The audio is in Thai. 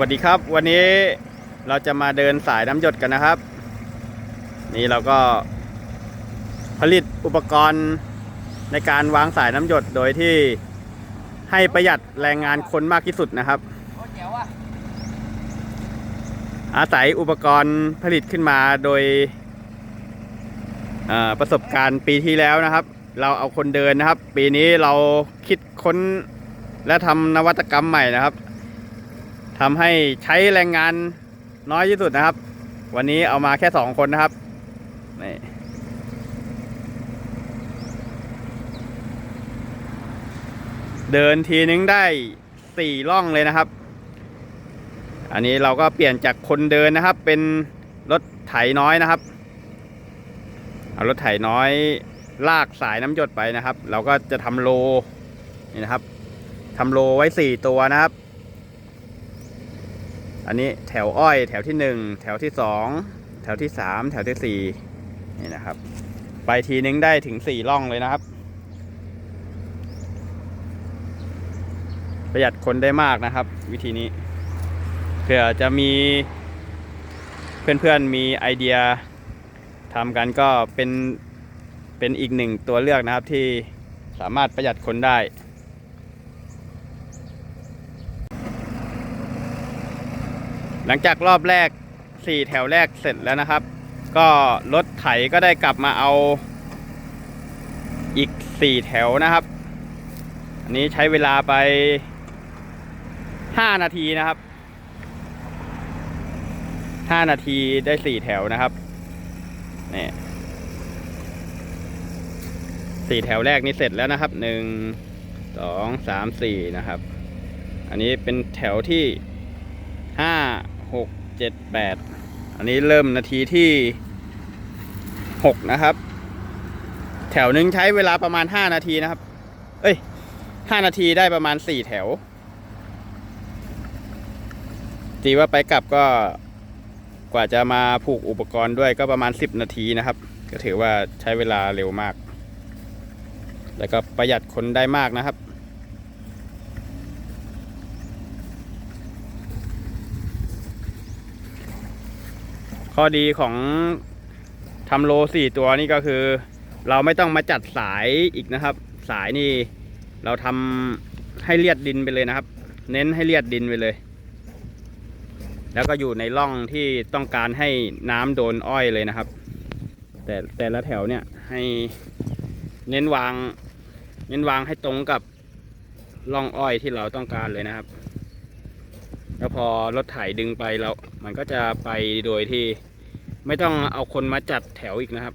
วัสดีครับ วันนี้เราจะมาเดินสายน้ำหยดกันนะครับ นี่เราก็ผลิตอุปกรณ์ในการวางสายน้ำหยดโดยที่ให้ประหยัดแรงงานคนมากที่สุดนะครับ อาศัยอุปกรณ์ผลิตขึ้นมาโดยประสบการณ์ปีที่แล้วนะครับ เราเอาคนเดินนะครับ ปีนี้เราคิดค้นและทำนวัตกรรมใหม่นะครับ ทำให้ใช้แรงงานน้อยที่สุดนะครับ วันนี้เอามาแค่สองคนนะครับนี่เดินทีนึงได้สี่ล่องเลยนะครับ อันนี้เราก็เปลี่ยนจากคนเดินนะครับ เป็นรถไถน้อยนะครับ เอารถไถน้อยลากสายน้ำหยดไปนะครับ เราก็จะทำโลนี่นะครับทำโลไว้สี่ตัวนะครับ อันนี้แถวอ้อยแถวที่หนึ่งแถวที่สองแถวที่สามแถวที่สี่นี่นะครับ ไปทีนึงได้ถึงสี่ล่องเลยนะครับ ประหยัดคนได้มากนะครับ วิธีนี้เผื่อจะมีเพื่อนๆมีไอเดียทำกันก็เป็นเป็นอีกหนึ่งตัวเลือกนะครับที่สามารถประหยัดคนได้ หลังจากรอบแรก 4 แถวแรกเสร็จแล้วนะครับ ก็รถไถก็ได้กลับมาเอาอีก 4 แถวนะครับ อันนี้ใช้เวลาไป 5 นาทีนะครับห้านาทีได้สี่แถวนะครับนี่สี่แถวแรกนี่เสร็จแล้วนะครับหนึ่งสองสามสี่นะครับ อันนี้เป็นแถวที่ห้า หกเจ็ดแปดอันนี้เริ่มนาทีที่หกนะครับ แถวหนึ่งใช้เวลาประมาณห้านาทีนะครับ เอ้ยห้านาทีได้ประมาณสี่แถวตีว่าไปกลับก็กว่าจะมาผูกอุปกรณ์ด้วยก็ประมาณ 10 นาทีนะครับ ก็ถือว่าใช้เวลาเร็วมาก แล้วก็ประหยัดคนได้มากนะครับ ข้อดีของทำโลสี่ตัวนี่ก็คือ เราไม่ต้องมาจัดสายอีกนะครับ สายนี่เราทำให้เลียดดินไปเลยนะครับ เน้นให้เลียดดินไปเลย แล้วก็อยู่ในร่องที่ต้องการให้น้ำโดนอ้อยเลยนะครับ แต่แต่ละแถวเนี่ยให้เน้นวาง เน้นวางให้ตรงกับร่องอ้อยที่เราต้องการเลยนะครับ แล้วพอรถไถดึงไปแล้ว มันก็จะไปโดยที่ไม่ต้องเอาคนมาจัดแถวอีกนะครับ